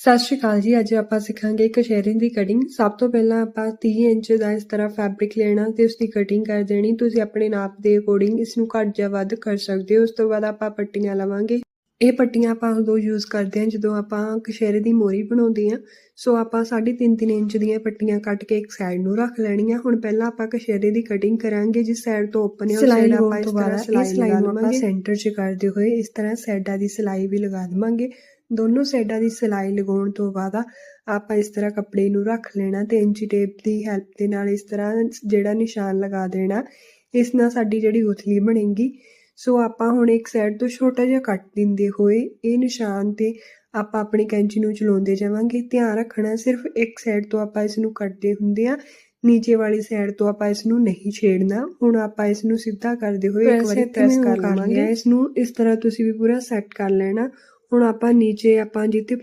ਸਤਿ ਸ਼੍ਰੀ ਅਕਾਲ ਜੀ, ਅੱਜ ਆਪਾਂ ਸਿੱਖਾਂਗੇ ਕਸ਼ੇਰੀ ਦੀ ਕਟਿੰਗ ਸਭ ਤੋਂ ਪਹਿਲਾਂ ਆਪਾਂ 30 ਇੰਚ ਦਾ ਇਸ ਤਰ੍ਹਾਂ ਫੈਬਰਿਕ ਲੈਣਾ ਤੇ ਉਸ ਦੀ ਕਟਿੰਗ ਕਰ ਦੇਣੀ। ਤੁਸੀਂ ਆਪਣੇ ਨਾਪ ਦੇ ਅਕੋਰਡਿੰਗ ਇਸ ਨੂੰ ਘੱਟ ਜਾਂ ਵੱਧ ਕਰ ਸਕਦੇ ਹੋ। ਉਸ ਤੋਂ ਬਾਅਦ ਆਪਾਂ ਪੱਟੀਆਂ ਲਵਾਂਗੇ। ਇਹ ਪੱਟੀਆਂ ਆਪਾਂ ਉਦੋਂ ਯੂਜ਼ ਕਰਦੇ ਹਾਂ ਜਦੋਂ ਆਪਾਂ ਕਸ਼ੇਰੇ ਦੀ ਮੋਰੀ ਬਣਾਉਂਦੇ ਹਾਂ। ਸੋ ਆਪਾਂ 3.5 ਇੰਚ ਦੀਆਂ ਪੱਟੀਆਂ ਕੱਟ ਕੇ ਇੱਕ ਸਾਈਡ ਨੂੰ ਰੱਖ ਲੈਣੀਆਂ। ਹੁਣ ਪਹਿਲਾਂ ਆਪਾਂ ਕਸ਼ੇਰੇ ਦੀ ਕਟਿੰਗ ਕਰਾਂਗੇ ਜਿਸ ਸਾਈਡ ਤੋਂ ਓਪਨ ਹੈ ਉਸ ਸਾਈਡ ਆਪਾਂ ਇਸ ਤਰ੍ਹਾਂ ਸਿਲਾਈ ਲਗਾ ਨੂੰ ਆਪਾਂ ਲਵਾਂਗੇ ਸੈਂਟਰ 'ਚ ਕਰਦੇ ਹੋਏ ਇਸ ਤਰ੍ਹਾਂ ਸਾਈਡਾਂ ਦੀ ਸਿਲਾਈ ਵੀ ਲਗਾ ਦੇਵਾਂਗੇ। ਦੋਨੋਂ ਸਾਈਡਾਂ ਦੀ ਸਿਲਾਈ ਲਗਾਉਣ ਤੋਂ ਬਾਅਦ ਆਪਾਂ ਇਸ ਤਰ੍ਹਾਂ ਕੱਪੜੇ ਨੂੰ ਰੱਖ ਲੈਣਾ ਤੇ ਇੰਚੀ ਟੇਪ ਦੀ ਹੈਲਪ ਦੇ ਨਾਲ ਇਸ ਤਰ੍ਹਾਂ ਜਿਹੜਾ ਨਿਸ਼ਾਨ ਲਗਾ ਦੇਣਾ ਇਸ ਨਾਲ ਸਾਡੀ ਜਿਹੜੀ ਉਥਲੀ ਬਣੇਗੀ। ਸੋ ਆਪਾਂ ਹੁਣ ਇੱਕ ਸਾਈਡ ਤੋਂ ਛੋਟਾ ਜਿਹਾ ਕੱਟ ਦਿੰਦੇ ਹੋਏ ਇਹ ਨਿਸ਼ਾਨ ਤੇ ਆਪਾਂ ਆਪਣੀ ਕੈਂਚੀ ਨੂੰ ਚਲਾਉਂਦੇ ਜਾਵਾਂਗੇ। ਧਿਆਨ ਰੱਖਣਾ ਸਿਰਫ ਇੱਕ ਸਾਈਡ ਤੋਂ ਆਪਾਂ ਇਸ ਨੂੰ ਕੱਟਦੇ ਹੁੰਦੇ ਆ ਨੀਚੇ ਵਾਲੀ ਸਾਈਡ ਤੋਂ ਆਪਾਂ ਇਸ ਨੂੰ ਨਹੀਂ ਛੇੜਨਾ। ਹੁਣ ਆਪਾਂ ਇਸ ਨੂੰ ਸਿੱਧਾ ਕਰਦੇ ਹੋਏ ਇੱਕ ਵਾਰੀ ਪ੍ਰੈਸ ਕਰ ਲਵਾਂਗੇ। ਇਸ ਨੂੰ ਇਸ ਤਰ੍ਹਾਂ ਤੁਸੀਂ ਵੀ ਪੂਰਾ ਸੈੱਟ ਕਰ ਲੈਣਾ। ਹੁਣ ਆਪਾਂ ਨੀਚੇ ਆਪਾਂ ਜਿੱਥੇ